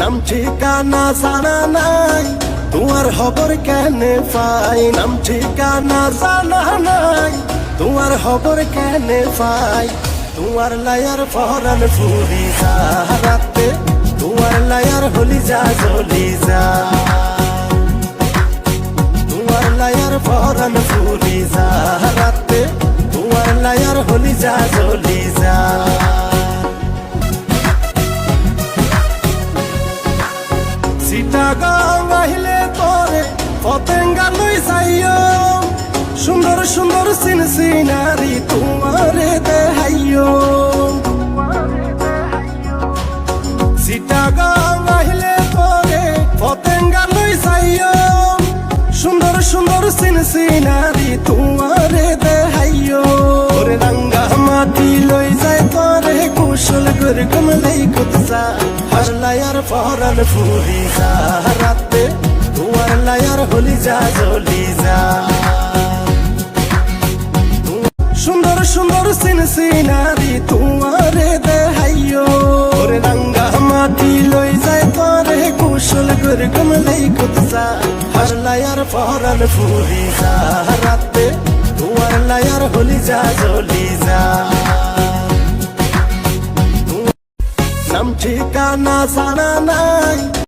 নাম ঠিকানা জানা নাই। তোমার খবর কেনে পাই? নাম ঠিকানা জানা নাই। তোমার খবর কেনে পাই? তোমার লায়ার ফরান ফুরি যা রাতে। তোমার লায়ার হলি যা জলি যা। তোমার লায়ার ফরান ফুরি যা রাতে। তোমার লায়ার হলি যা জলি যা। চিটাগাং আহিলে তোরে পতেঙ্গা লই যাইও। সুন্দর সুন্দর সিন সিনারি তোমারে দেহাইও। চিটাগাং আহিলে তোরে পতেঙ্গা লই যাইও। সুন্দর সুন্দর সিন সিনারি তোমারে দেহাইও। ওরে রাঙ্গা মাটি লই যায় তোরে কুশল করে কমলাই হার লায়ার ফরান ফুরি যা রাতে তোমার লায়ার হলি যা জলি যা। সুন্দর সুন্দর সিন সিনারি তোমারে দেহাইও ওরে রাঙ্গা মাটি লই যায় তোরে কুশল করে কমলাই কুতসা হার লায়ার ফরান ফুরি যা রাতে তোমার লায়ার হলি যা জলি যা। নাম ঠিকানা জানা নাই।